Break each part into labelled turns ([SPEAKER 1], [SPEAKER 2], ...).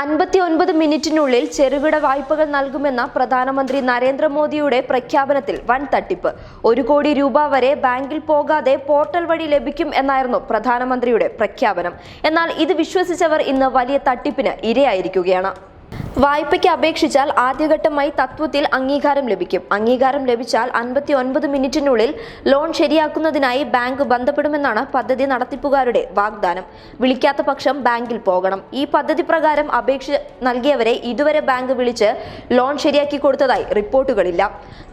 [SPEAKER 1] അൻപത്തി ഒൻപത് മിനിറ്റിനുള്ളിൽ ചെറുകിട വായ്പകൾ നൽകുമെന്ന പ്രധാനമന്ത്രി നരേന്ദ്രമോദിയുടെ പ്രഖ്യാപനത്തിൽ വൻ തട്ടിപ്പ് ഒരു കോടി രൂപ വരെ ബാങ്കിൽ പോകാതെ പോർട്ടൽ വഴി ലഭിക്കും എന്നായിരുന്നു പ്രധാനമന്ത്രിയുടെ പ്രഖ്യാപനം. എന്നാൽ ഇത് വിശ്വസിച്ചവർ ഇന്ന് വലിയ തട്ടിപ്പിന് ഇരയായിരിക്കുകയാണ്. വായ്പയ്ക്ക് അപേക്ഷിച്ചാൽ ആദ്യഘട്ടമായി തത്വത്തിൽ അംഗീകാരം ലഭിക്കും. അംഗീകാരം ലഭിച്ചാൽ അൻപത്തി ഒൻപത് മിനിറ്റിനുള്ളിൽ ലോൺ ശരിയാക്കുന്നതിനായി ബാങ്ക് ബന്ധപ്പെടുമെന്നാണ് പദ്ധതി നടത്തിപ്പുകാരുടെ വാഗ്ദാനം. വിളിക്കാത്ത പക്ഷം ബാങ്കിൽ പോകണം. ഈ പദ്ധതി പ്രകാരം അപേക്ഷ നൽകിയവരെ ഇതുവരെ ബാങ്ക് വിളിച്ച് ലോൺ ശരിയാക്കി കൊടുത്തതായി റിപ്പോർട്ടുകളില്ല.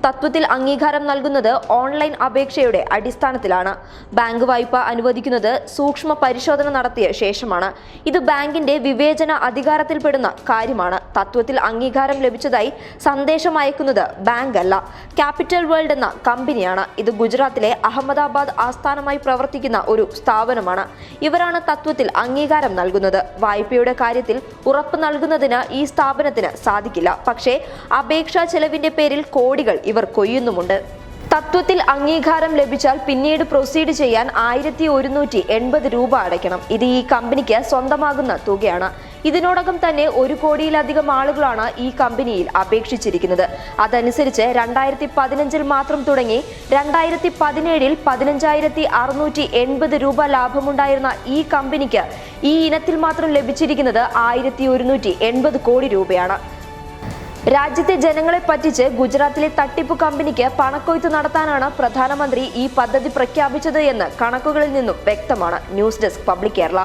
[SPEAKER 1] തത്വത്തിൽ അംഗീകാരം നൽകുന്നത് ഓൺലൈൻ അപേക്ഷയുടെ അടിസ്ഥാനത്തിലാണ്. ബാങ്ക് വായ്പ അനുവദിക്കുന്നത് സൂക്ഷ്മ പരിശോധന നടത്തിയ ശേഷമാണ്. ഇത് ബാങ്കിന്റെ വിവേചന അധികാരത്തിൽപ്പെടുന്ന കാര്യമാണ്. തത്വത്തിൽ അംഗീകാരം ലഭിച്ചതായി സന്ദേശം അയക്കുന്നത് ബാങ്ക് അല്ല. ക്യാപിറ്റൽ വേൾഡ് എന്ന കമ്പനിയാണ്. ഇത് ഗുജറാത്തിലെ അഹമ്മദാബാദ് ആസ്ഥാനമായി പ്രവർത്തിക്കുന്ന ഒരു സ്ഥാപനമാണ്. ഇവരാണ് തത്വത്തിൽ അംഗീകാരം നൽകുന്നത്. വായ്പയുടെ കാര്യത്തിൽ ഉറപ്പ് നൽകുന്നതിന് ഈ സ്ഥാപനത്തിന് സാധിക്കില്ല. പക്ഷേ അപേക്ഷാ ചെലവിന്റെ പേരിൽ കോടികൾ ഇവർ കൊയ്യുന്നുമുണ്ട്. തത്വത്തിൽ അംഗീകാരം ലഭിച്ചാൽ പിന്നീട് പ്രൊസീഡ് ചെയ്യാൻ ആയിരത്തി ഒരുന്നൂറ്റി എൺപത് രൂപ അടയ്ക്കണം. ഇത് ഈ കമ്പനിക്ക് സ്വന്തമാകുന്ന തുകയാണ്. ഇതിനോടകം തന്നെ ഒരു കോടിയിലധികം ആളുകളാണ് ഈ കമ്പനിയിൽ അപേക്ഷിച്ചിരിക്കുന്നത്. അതനുസരിച്ച് രണ്ടായിരത്തി പതിനഞ്ചിൽ മാത്രം തുടങ്ങി രണ്ടായിരത്തി പതിനേഴിൽ പതിനഞ്ചായിരത്തി അറുന്നൂറ്റി എൺപത് രൂപ ലാഭമുണ്ടായിരുന്ന ഈ കമ്പനിക്ക് ഈ ഇനത്തിൽ മാത്രം ലഭിച്ചിരിക്കുന്നത് ആയിരത്തി ഒരുന്നൂറ്റി എൺപത് കോടി രൂപയാണ്. രാജ്യത്തെ ജനങ്ങളെ പറ്റിച്ച് ഗുജറാത്തിലെ തട്ടിപ്പ് കമ്പനിക്ക് പണക്കൊയ്ത്ത് നടത്താനാണ് പ്രധാനമന്ത്രി ഈ പദ്ധതി പ്രഖ്യാപിച്ചത് എന്ന് കണക്കുകളിൽ നിന്നും വ്യക്തമാണ്. News desk public Kerala.